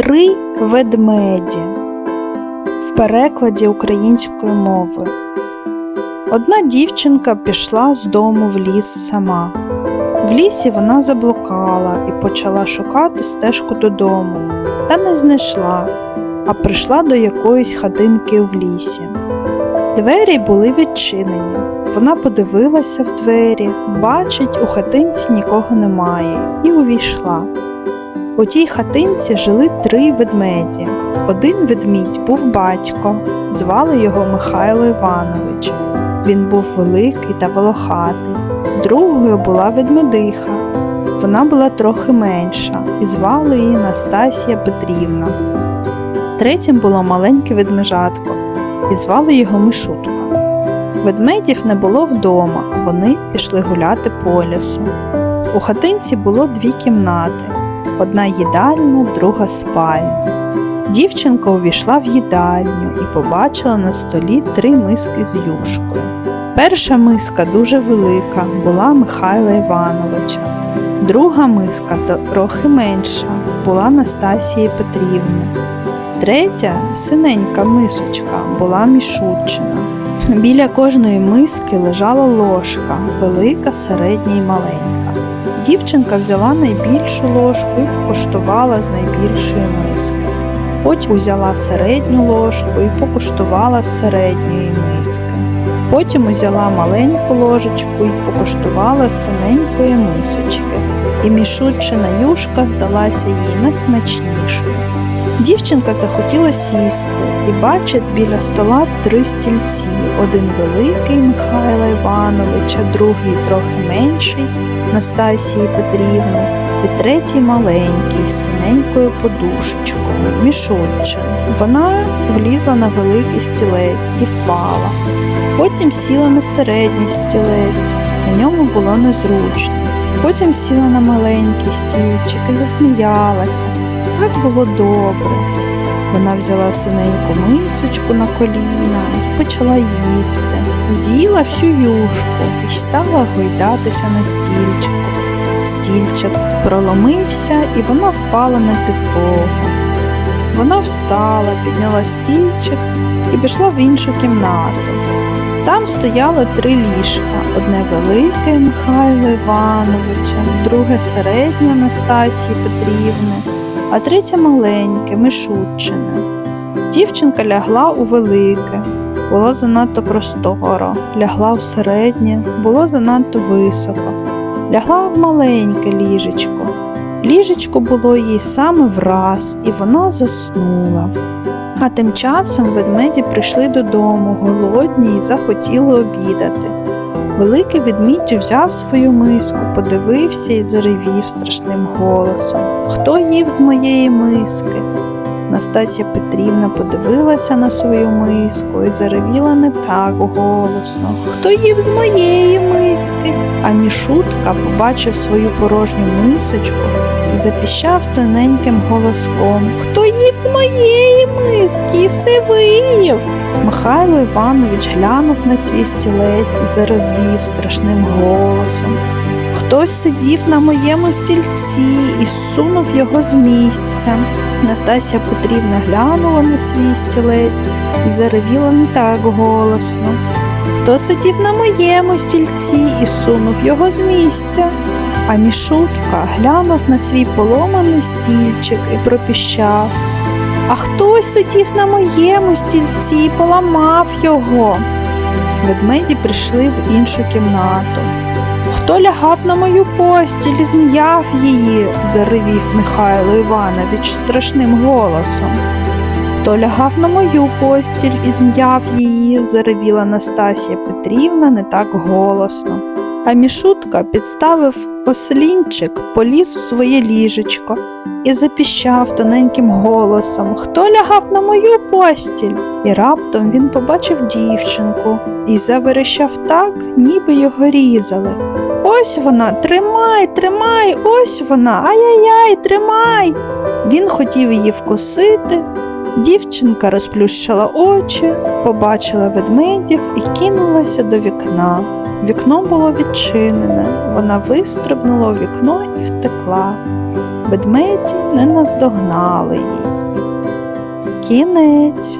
Три ведмеді в перекладі української мови. Одна дівчинка пішла з дому в ліс сама. В лісі вона заблукала і почала шукати стежку додому, та не знайшла, а прийшла до якоїсь хатинки в лісі. Двері були відчинені. Вона подивилася в двері, бачить, у хатинці нікого немає, і увійшла. У тій хатинці жили три ведмеді. Один ведмідь був батько, звали його Михайло Іванович. Він був великий та волохатий. Другою була ведмедиха. Вона була трохи менша і звали її Настасія Петрівна. Третім було маленьке ведмежатко, і звали його Мишутка. Ведмедів не було вдома, вони пішли гуляти по лісу. У хатинці було дві кімнати одна їдальня, друга спальня. Дівчинка увійшла в їдальню і побачила на столі три миски з юшкою. Перша миска дуже велика, була Михайла Івановича. Друга миска трохи менша, була Настасії Петрівни. Третя синенька мисочка була мішучина. Біля кожної миски лежала ложка, велика, середня і маленька. Дівчинка взяла найбільшу ложку і покуштувала з найбільшої миски. Потім узяла середню ложку і покуштувала з середньої миски. Потім узяла маленьку ложечку і покуштувала з синенької мисочки, і мішучина юшка здалася їй найсмачнішою. Дівчинка захотіла сісти і бачить біля стола три стільці: один великий Михайла Івановича, другий трохи менший Настасії Петрівни, і третій маленький з синенькою подушечкою, мішутчин. Вона влізла на великий стілець і впала. Потім сіла на середній стілець, у ньому було незручно. Потім сіла на маленький стільчик і засміялася. Так було добре. Вона взяла синеньку мисочку на коліна і почала їсти. З'їла всю юшку і стала гойдатися на стільчику. Стільчик проломився і вона впала на підлогу. Вона встала, підняла стільчик і пішла в іншу кімнату. Там стояло три ліжка: одне велике Михайла Івановича, друге середнє Анастасії Петрівни, а третє маленьке Мишутчине. Дівчинка лягла у велике, було занадто просторо, лягла у середнє, було занадто високо, лягла в маленьке ліжечко. Ліжечко було їй саме враз, і вона заснула. А тим часом ведмеді прийшли додому, голодні і захотіли обідати. Великий ведмідь взяв свою миску, подивився і заревів страшним голосом Хто їв з моєї миски? Настасія Петрівна подивилася на свою миску і заревіла не так голосно. Хто їв з моєї миски? А мішутка побачив свою порожню мисочку і запіщав тоненьким голоском Хто їв з моєї миски і все виїв? Михайло Іванович глянув на свій стілець і заревів страшним голосом. Хтось сидів на моєму стільці і сунув його з місця. Настасія Петрівна глянула на свій стілець і заревіла не так голосно. Хто сидів на моєму стільці і сунув його з місця? А мішутка глянув на свій поломаний стільчик і пропіщав. А хтось сидів на моєму стільці і поламав його. Ведмеді прийшли в іншу кімнату. Хто лягав на мою постіль і зм'яв її, заревів Михайло Іванович страшним голосом. Хто лягав на мою постіль і зм'яв її, заревіла Настасія Петрівна не так голосно. А мішутка підставив ослінчик, поліз у своє ліжечко і запіщав тоненьким голосом Хто лягав на мою постіль? І раптом він побачив дівчинку і заверещав так, ніби його різали. Ось вона, тримай, тримай, ось вона, ай-яй-яй, тримай. Він хотів її вкусити. Дівчинка розплющила очі, побачила ведмедів і кинулася до вікна. Вікно було відчинене, вона вистрибнула у вікно і втекла. Ведмеді не наздогнали її. Кінець.